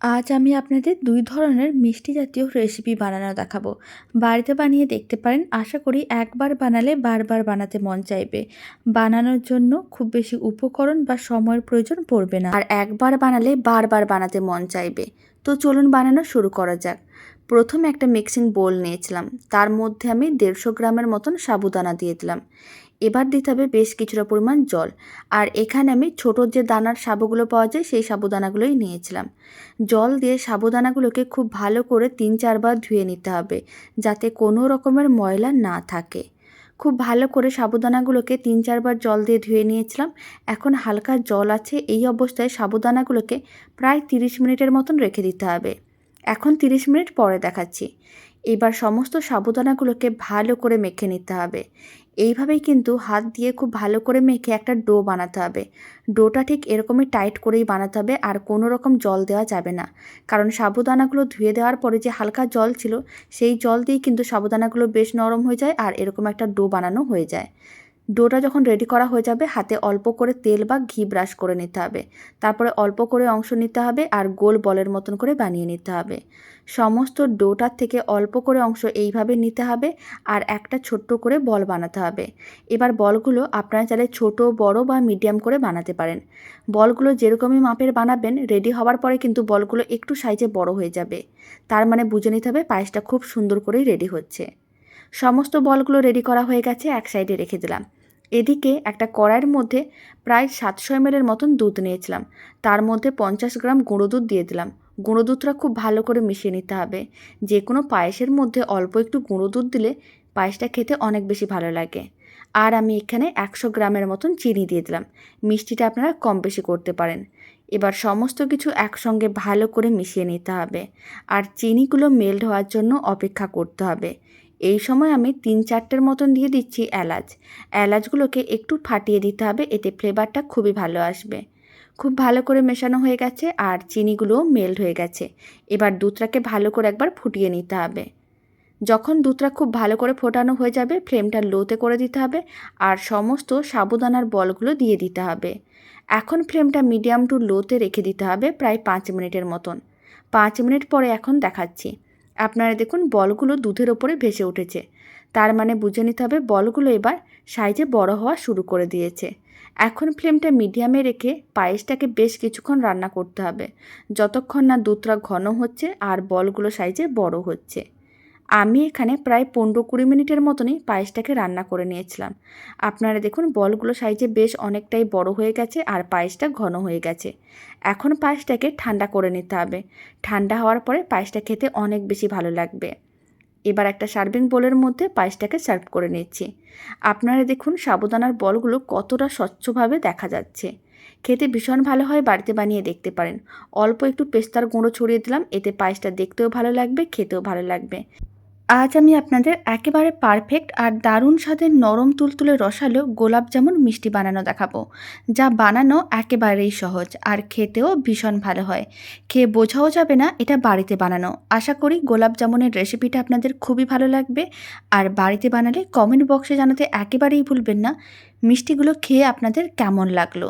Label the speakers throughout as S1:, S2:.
S1: আজ আমি আপনাদের দুই ধরনের মিষ্টি জাতীয় রেসিপি বানানো দেখাবো। বাড়িতে বানিয়ে দেখতে পারেন, আশা করি একবার বানালে বারবার বানাতে মন চাইবে। বানানোর জন্য খুব বেশি উপকরণ বা সময়ের প্রয়োজন পড়বে না। আর একবার বানালে বারবার বানাতে মন চাইবে। তো চলুন বানানো শুরু করা যাক। প্রথমে একটা মিক্সিং বোল নিয়েছিলাম। তার মধ্যে আমি দেড়শো গ্রামের মতন সাবুদানা দিয়ে দিলাম। এবার দিতে হবে বেশ কিছুটা পরিমাণ জল। আর এখানে আমি ছোটোর যে দানার সাবুগুলো পাওয়া যায়, সেই সাবুদানাগুলোই নিয়েছিলাম। জল দিয়ে সাবুদানাগুলোকে খুব ভালো করে তিন চারবার ধুয়ে নিতে হবে, যাতে কোনো রকমের ময়লা না থাকে। খুব ভালো করে সাবুদানাগুলোকে তিন চারবার জল দিয়ে ধুয়ে নিয়েছিলাম। এখন হালকা জল আছে, এই অবস্থায় সাবুদানাগুলোকে প্রায় তিরিশ মিনিটের মতন রেখে দিতে হবে। এখন তিরিশ মিনিট পরে দেখাচ্ছি। এবার সমস্ত সাবুদানাগুলোকে ভালো করে মেখে নিতে হবে। এইভাবেই কিন্তু হাত দিয়ে খুব ভালো করে মেখে একটা ডো বানাতে হবে। ডোটা ঠিক এরকমই টাইট করেই বানাতে হবে আর কোনো রকম জল দেওয়া যাবে না। কারণ সাবুদানাগুলো ধুয়ে দেওয়ার পরে যে হালকা জল ছিল, সেই জল দিয়েই কিন্তু সাবুদানাগুলো বেশ নরম হয়ে যায় আর এরকম একটা ডো বানানো হয়ে যায়। ডোটা যখন রেডি করা হয়ে যাবে, হাতে অল্প করে তেল বা ঘি ব্রাশ করে নিতে হবে। তারপরে অল্প করে অংশ নিতে হবে আর গোল বলের মতন করে বানিয়ে নিতে হবে। সমস্ত ডোটার থেকে অল্প করে অংশ এইভাবে নিতে হবে আর একটা ছোট্ট করে বল বানাতে হবে। এবার বলগুলো আপনারা চাইলে ছোট, বড় বা মিডিয়াম করে বানাতে পারেন। বলগুলো যেরকমই মাপের বানাবেন রেডি হওয়ার পরে কিন্তু বলগুলো একটু সাইজে বড় হয়ে যাবে। তার মানে বুঝে নিতে হবে পায়েসটা খুব সুন্দর করেই রেডি হচ্ছে। সমস্ত বলগুলো রেডি করা হয়ে গেছে, এক সাইডে রেখে দিলাম। এদিকে একটা কড়াইয়ের মধ্যে প্রায় সাতশো এমএলের মতন দুধ নিয়েছিলাম। তার মধ্যে পঞ্চাশ গ্রাম গুঁড়ো দুধ দিয়ে দিলাম। গুঁড়ো দুধটা খুব ভালো করে মিশিয়ে নিতে হবে। যে কোনো পায়েসের মধ্যে অল্প একটু গুঁড়ো দুধ দিলে পায়েসটা খেতে অনেক বেশি ভালো লাগে। আর আমি এখানে একশো গ্রামের মতন চিনি দিয়ে দিলাম। মিষ্টিটা আপনারা কম বেশি করতে পারেন। এবার সমস্ত কিছু একসঙ্গে ভালো করে মিশিয়ে নিতে হবে। আর চিনিগুলো মেল্ট হওয়ার জন্য অপেক্ষা করতে হবে। এই সময় আমি তিন চারটের মতন দিয়ে দিচ্ছি এলাচ। এলাচগুলোকে একটু ফাটিয়ে দিতে হবে, এতে ফ্লেভারটা খুবই ভালো আসবে। খুব ভালো করে মেশানো হয়ে গেছে আর চিনিগুলোও মেল্ট হয়ে গেছে। এবার দুধটাকে ভালো করে একবার ফুটিয়ে নিতে হবে। যখন দুধটা খুব ভালো করে ফোটানো হয়ে যাবে ফ্লেমটা লোতে করে দিতে হবে আর সমস্ত সাবুদানার বলগুলো দিয়ে দিতে হবে। এখন ফ্লেমটা মিডিয়াম টু লোতে রেখে দিতে হবে প্রায় পাঁচ মিনিটের মতন। পাঁচ মিনিট পরে এখন দেখাচ্ছি। আপনারা দেখুন বলগুলো দুধের ওপরে ভেসে উঠেছে। তার মানে বুঝে নিতে হবে বলগুলো এবার সাইজে বড় হওয়া শুরু করে দিয়েছে। এখন ফ্লেমটা মিডিয়ামে রেখে পায়েসটাকে বেশ কিছুক্ষণ রান্না করতে হবে। যতক্ষণ না দুধটা ঘন হচ্ছে আর বলগুলো সাইজে বড় হচ্ছে। আমি এখানে প্রায় পনেরো কুড়ি মিনিটের মতনই পায়েসটাকে রান্না করে নিয়েছিলাম। আপনারা দেখুন, বলগুলো সাইজে বেশ অনেকটাই বড় হয়ে গেছে আর পায়েসটা ঘন হয়ে গেছে। এখন পায়েসটাকে ঠান্ডা করে নিতে হবে। ঠান্ডা হওয়ার পরে পায়েসটা খেতে অনেক বেশি ভালো লাগবে। এবার একটা সার্ভিং বোলের মধ্যে পায়েসটাকে সার্ভ করে নিচ্ছি। আপনারা দেখুন, সাবুদানার বলগুলো কতটা স্বচ্ছভাবে দেখা যাচ্ছে। খেতে ভীষণ ভালো হয়, বাড়িতে বানিয়ে দেখতে পারেন। অল্প একটু পেস্তার গুঁড়ো ছড়িয়ে দিলাম, এতে পায়েসটা দেখতেও ভালো লাগবে, খেতেও ভালো লাগবে। আজ আমি আপনাদের একেবারে পারফেক্ট আর দারুণ স্বাদের নরম তুলতুলে রসালো গোলাপ জামুন মিষ্টি বানানো দেখাবো, যা বানানো একেবারেই সহজ আর খেতেও ভীষণ ভালো হয়। খেয়ে বোঝাও যাবে না এটা বাড়িতে বানানো। আশা করি গোলাপ জামুনের রেসিপিটা আপনাদের খুবই ভালো লাগবে আর বাড়িতে বানালে কমেন্ট বক্সে জানাতে একেবারেই ভুলবেন না মিষ্টিগুলো খেয়ে আপনাদের কেমন লাগল।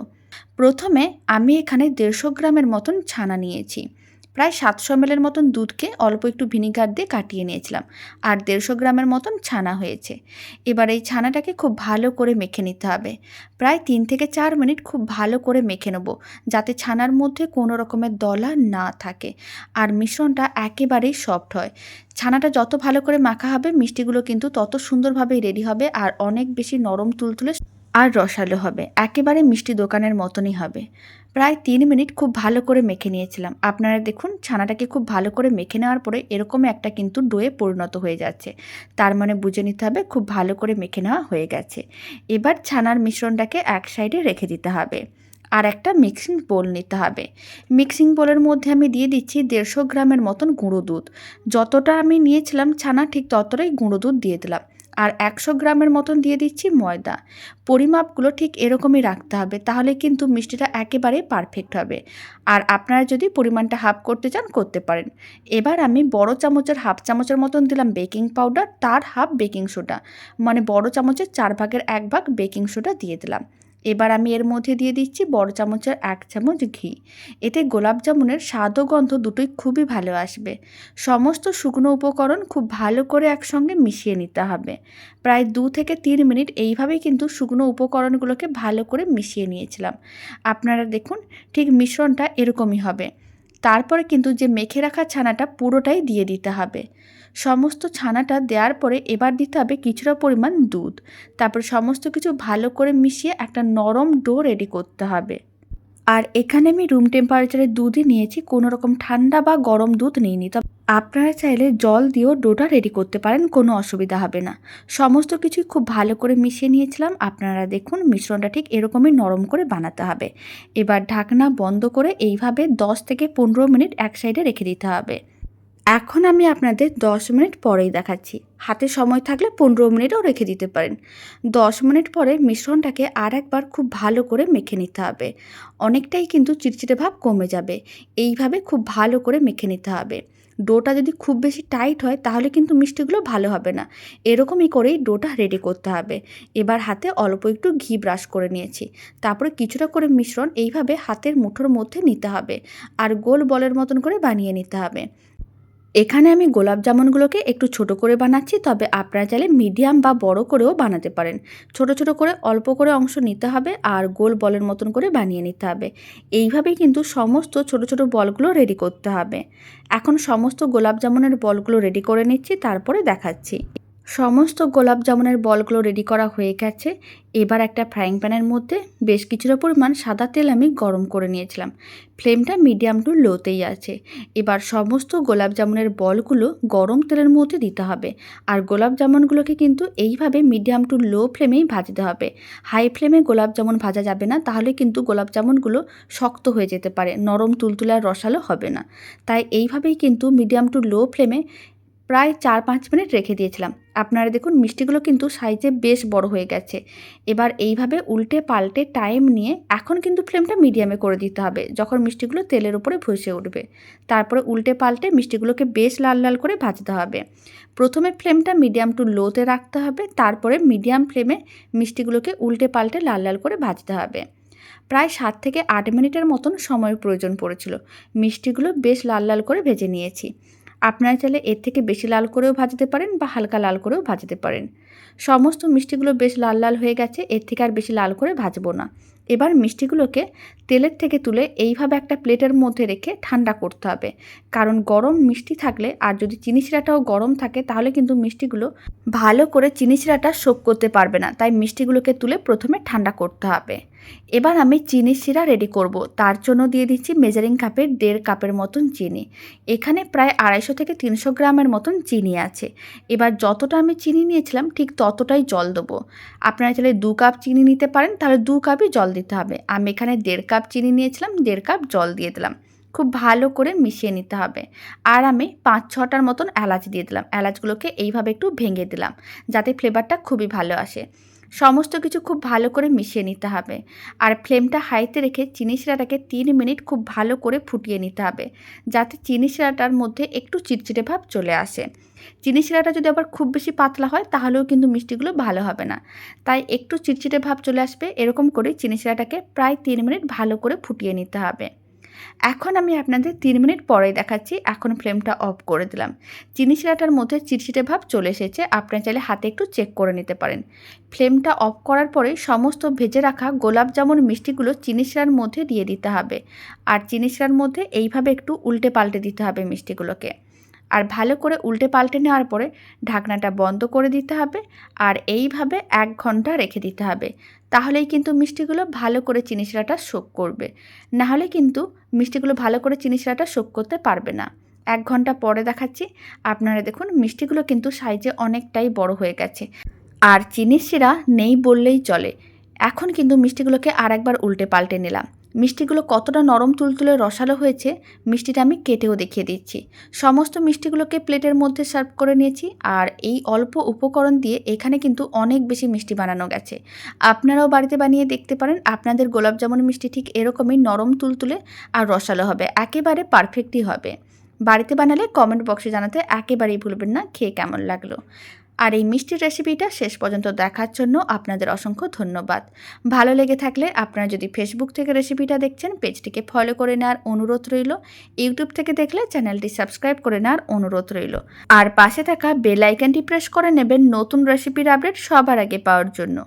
S1: প্রথমে আমি এখানে দেড়শো গ্রামের মতন ছানা নিয়েছি। প্রায় সাতশো এমএলের মতন দুধকে অল্প একটু ভিনিগার দিয়ে কাটিয়ে নিয়েছিলাম, আর দেড়শো গ্রামের মতন ছানা হয়েছে। এবার এই ছানাটাকে খুব ভালো করে মেখে নিতে হবে। প্রায় তিন থেকে চার মিনিট খুব ভালো করে মেখে নেব, যাতে ছানার মধ্যে কোনো রকমের দলা না থাকে, আর মিশ্রণটা একেবারেই সফট হয়। ছানাটা যত ভালো করে মাখা হবে, মিষ্টিগুলো কিন্তু তত সুন্দরভাবেই রেডি হবে, আর অনেক বেশি নরম তুলতুলে আর রসালো হবে, একেবারে মিষ্টি দোকানের মতনই হবে। প্রায় তিন মিনিট খুব ভালো করে মেখে নিয়েছিলাম। আপনারা দেখুন, ছানাটাকে খুব ভালো করে মেখে নেওয়ার পরে এরকম একটা কিন্তু ডোয়ে পরিণত হয়ে যাচ্ছে। তার মানে বুঝে নিতে হবে, খুব ভালো করে মেখে নেওয়া হয়ে গেছে। এবার ছানার মিশ্রণটাকে এক সাইডে রেখে দিতে হবে। আর একটা মিক্সিং বোল নিতে হবে। মিক্সিং বোলের মধ্যে আমি দিয়ে দিচ্ছি দেড়শো গ্রামের মতন গুঁড়ো দুধ। যতটা আমি নিয়েছিলাম ছানা, ঠিক ততটাই গুঁড়ো দুধ দিয়ে দিলাম। আর একশো গ্রামের মতন দিয়ে দিচ্ছি ময়দা। পরিমাপগুলো ঠিক এরকমই রাখতে হবে, তাহলে কিন্তু মিষ্টিটা একেবারেই পারফেক্ট হবে। আর আপনারা যদি পরিমাণটা হাফ করতে চান, করতে পারেন। এবার আমি বড় চামচের হাফ চামচের মতন দিলাম বেকিং পাউডার তার হাফ বেকিং সোডা মানে বড় চামচের চার ভাগের এক ভাগ বেকিং সোডা দিয়ে দিলাম। এবার আমি এর মধ্যে দিয়ে দিচ্ছি বড় চামচের এক চামচ ঘি। এতে গোলাপ জামুনের স্বাদ ও গন্ধ দুটোই খুবই ভালো আসবে। সমস্ত শুকনো উপকরণ খুব ভালো করে একসঙ্গে মিশিয়ে নিতে হবে। প্রায় দু থেকে তিন মিনিট এইভাবেই কিন্তু শুকনো উপকরণগুলোকে ভালো করে মিশিয়ে নিয়েছিলাম। আপনারা দেখুন, ঠিক মিশ্রণটা এরকমই হবে। তারপরে কিন্তু যে মেখে রাখা ছানাটা পুরোটাই দিয়ে দিতে হবে। সমস্ত ছানাটা দেওয়ার পরে এবার দিতে হবে কিছুটা পরিমাণ দুধ। তারপর সমস্ত কিছু ভালো করে মিশিয়ে একটা নরম ডো রেডি করতে হবে। আর এখানে আমি রুম টেম্পারেচারের দুধই নিয়েছি, কোনো রকম ঠান্ডা বা গরম দুধ নিইনি। তবে আপনারা চাইলে জল দিয়েও ডোটা রেডি করতে পারেন, কোনো অসুবিধা হবে না। সমস্ত কিছুই খুব ভালো করে মিশিয়ে নিয়েছিলাম, আপনারা দেখুন মিশ্রণটা ঠিক এরকমই নরম করে বানাতে হবে। এবার ঢাকনা বন্ধ করে এইভাবে 10 থেকে পনেরো মিনিট এক সাইডে রেখে দিতে হবে। এখন আমি আপনাদের 10 মিনিট পরেই দেখাচ্ছি। হাতে সময় থাকলে পনেরো মিনিটও রেখে দিতে পারেন। 10 মিনিট পরে মিশ্রণটাকে আর একবার খুব ভালো করে মেখে নিতে হবে। অনেকটাই কিন্তু চিটচিটে ভাব কমে যাবে। এইভাবে খুব ভালো করে মেখে নিতে হবে। ডোটা যদি খুব বেশি টাইট হয়, তাহলে কিন্তু মিষ্টিগুলো ভালো হবে না। এরকমই করেই ডোটা রেডি করতে হবে। এবার হাতে অল্প একটু ঘি ব্রাশ করে নিয়েছি। তারপরে কিছুটা করে মিশ্রণ এইভাবে হাতের মুঠোর মধ্যে নিতে হবে। আর গোল বলের মতন করে বানিয়ে নিতে হবে। এখানে আমি গোলাপ জামুনগুলোকে একটু ছোট করে বানাচ্ছি, তবে আপনারা চাইলে মিডিয়াম বা বড় করেও বানাতে পারেন। ছোট ছোট করে, অল্প করে অংশ নিতে হবে আর গোল বলের মতন করে বানিয়ে নিতে হবে। এইভাবেই কিন্তু সমস্ত ছোট ছোট বলগুলো রেডি করতে হবে। এখন সমস্ত গোলাপ জামুনের বলগুলো রেডি করে নিচ্ছি, তারপরে দেখাচ্ছি। সমস্ত গোলাপ জামুনের বলগুলো রেডি করা হয়ে গেছে। এবার একটা ফ্রাইং প্যানের মধ্যে বেশ কিছুটা পরিমাণ সাদা তেল আমি গরম করে নিয়েছিলাম। ফ্লেমটা মিডিয়াম টু লোতেই আছে। এবার সমস্ত গোলাপ জামুনের বলগুলো গরম তেলের মধ্যে দিতে হবে। আর গোলাপ জামুনগুলোকে কিন্তু এইভাবে মিডিয়াম টু লো ফ্লেমেই ভাজতে হবে। হাই ফ্লেমে গোলাপ জামুন ভাজা যাবে না, তাহলে কিন্তু গোলাপ জামুনগুলো শক্ত হয়ে যেতে পারে, নরম তুলতুলে আর রসালো হবে না। তাই এইভাবেই কিন্তু মিডিয়াম টু লো ফ্লেমে প্রায় চার পাঁচ মিনিট রেখে দিয়েছিলাম। আপনারা দেখুন, মিষ্টিগুলো কিন্তু সাইজে বেশ বড় হয়ে গেছে। এবার এইভাবে উল্টে পাল্টে টাইম নিয়ে এখন কিন্তু ফ্লেমটা মিডিয়ামে করে দিতে হবে, যখন মিষ্টিগুলো তেলের উপরে ভসে উঠবে। তারপরে উল্টে পাল্টে মিষ্টিগুলোকে বেশ লাল লাল করে ভাজতে হবে। প্রথমে ফ্লেমটা মিডিয়াম টু লোতে রাখতে হবে, তারপরে মিডিয়াম ফ্লেমে মিষ্টিগুলোকে উল্টে পাল্টে লাল লাল করে ভাজতে হবে। প্রায় সাত থেকে আট মিনিটের মতন সময়ের প্রয়োজন পড়েছিল। মিষ্টিগুলো বেশ লাল লাল করে ভেজে নিয়েছি। আপনারা চাইলে এর থেকে বেশি লাল করেও ভাজতে পারেন বা হালকা লাল করেও ভাজতে পারেন। সমস্ত মিষ্টিগুলো বেশ লাল লাল হয়ে গেছে, এর থেকে আর বেশি লাল করে ভাজবো না। এবার মিষ্টিগুলোকে তেলের থেকে তুলে এইভাবে একটা প্লেটের মধ্যে রেখে ঠান্ডা করতে হবে। কারণ গরম মিষ্টি থাকলে আর যদি চিনি শিরাটাও গরম থাকে, তাহলে কিন্তু মিষ্টিগুলো ভালো করে চিনি শিরাটা শোক করতে পারবে না। তাই মিষ্টিগুলোকে তুলে প্রথমে ঠান্ডা করতে হবে। এবার আমি চিনি শিরা রেডি করব। তার জন্য দিয়ে দিচ্ছি মেজারিং কাপের দেড় কাপের মতন চিনি। এখানে প্রায় আড়াইশো থেকে তিনশো গ্রামের মতন চিনি আছে। এবার যতটা আমি চিনি নিয়েছিলাম, ঠিক ততটাই জল দেবো। আপনারা চাইলে দু কাপ চিনি নিতে পারেন, তাহলে দু কাপই জল দিতে হবে। আমি এখানে দেড় কাপ চিনি নিয়েছিলাম, দেড় কাপ জল দিয়ে দিলাম। খুব ভালো করে মিশিয়ে নিতে হবে। আর আমি পাঁচ ছটার মতন এলাচ দিয়ে দিলাম। এলাচগুলোকে এইভাবে একটু ভেঙে দিলাম, যাতে ফ্লেভারটা খুবই ভালো আসে। সমস্ত কিছু খুব ভালো করে মিশিয়ে নিতে হবে। আর ফ্লেমটা হাইতে রেখে চিনি শিরাটাকে তিন মিনিট খুব ভালো করে ফুটিয়ে নিতে হবে, যাতে চিনি শিরাটার মধ্যে একটু চিটচিটে ভাব চলে আসে। চিনি শিরাটা যদি আবার খুব বেশি পাতলা হয়, তাহলেও কিন্তু মিষ্টিগুলো ভালো হবে না। তাই একটু চিটচিটে ভাব চলে আসবে, এরকম করে চিনি শিরাটাকে প্রায় তিন মিনিট ভালো করে ফুটিয়ে নিতে হবে। এখন আমি আপনাদের তিন মিনিট পরেই দেখাচ্ছি, এখন ফ্লেমটা অফ করে দিলাম। চিনি শিরাটার মধ্যে চিটচিটে ভাব চলে এসেছে আপনারা চাইলে হাতে একটু চেক করে নিতে পারেন। ফ্লেমটা অফ করার পরে সমস্ত ভেজে রাখা গোলাপ জামুন মিষ্টিগুলো চিনি শিরার মধ্যে দিয়ে দিতে হবে। আর চিনি শিরার মধ্যে এইভাবে একটু উল্টে পাল্টে দিতে হবে মিষ্টিগুলোকে। আর ভালো করে উল্টে পাল্টে নেওয়ার পরে ঢাকনাটা বন্ধ করে দিতে হবে। আর এইভাবে এক ঘণ্টা রেখে দিতে হবে। তাহলেই কিন্তু মিষ্টিগুলো ভালো করে চিনি শিরাটা শোক করবে। নাহলে কিন্তু মিষ্টিগুলো ভালো করে চিনি শিরাটা শোক করতে পারবে না। এক ঘণ্টা পরে দেখাচ্ছি। আপনারা দেখুন, মিষ্টিগুলো কিন্তু সাইজে অনেকটাই বড় হয়ে গেছে। আর চিনির শিরা নেই বললেই চলে। এখন কিন্তু মিষ্টিগুলোকে আর একবার উল্টে পাল্টে নিলাম। মিষ্টিগুলো কতটা নরম তুলতুলে রসালো হয়েছে, মিষ্টিটা আমি কেটেও দেখিয়ে দিচ্ছি। সমস্ত মিষ্টিগুলোকে প্লেটের মধ্যে সার্ভ করে নিয়েছি আর এই অল্প উপকরণ দিয়ে এখানে কিন্তু অনেক বেশি মিষ্টি বানানো গেছে। আপনারাও বাড়িতে বানিয়ে দেখতে পারেন, আপনাদের গোলাপ জামুন মিষ্টি ঠিক এরকমই নরম তুলতুলে আর রসালো হবে, একেবারে পারফেক্টই হবে। বাড়িতে বানালে কমেন্ট বক্সে জানাতে একেবারেই ভুলবেন না, খেয়ে কেমন লাগল? আর এই মিষ্টির রেসিপিটা শেষ পর্যন্ত দেখার জন্য আপনাদের অসংখ্য ধন্যবাদ। ভালো লেগে থাকলে আপনারা যদি ফেসবুক থেকে রেসিপিটা দেখছেন পেজটিকে ফলো করে নেওয়ার অনুরোধ রইল। ইউটিউব থেকে দেখলে চ্যানেলটি সাবস্ক্রাইব করে নেওয়ার অনুরোধ রইল। আর পাশে থাকা বেল আইকনটি প্রেস করে নেবেন নতুন রেসিপির আপডেট সবার আগে পাওয়ার জন্য।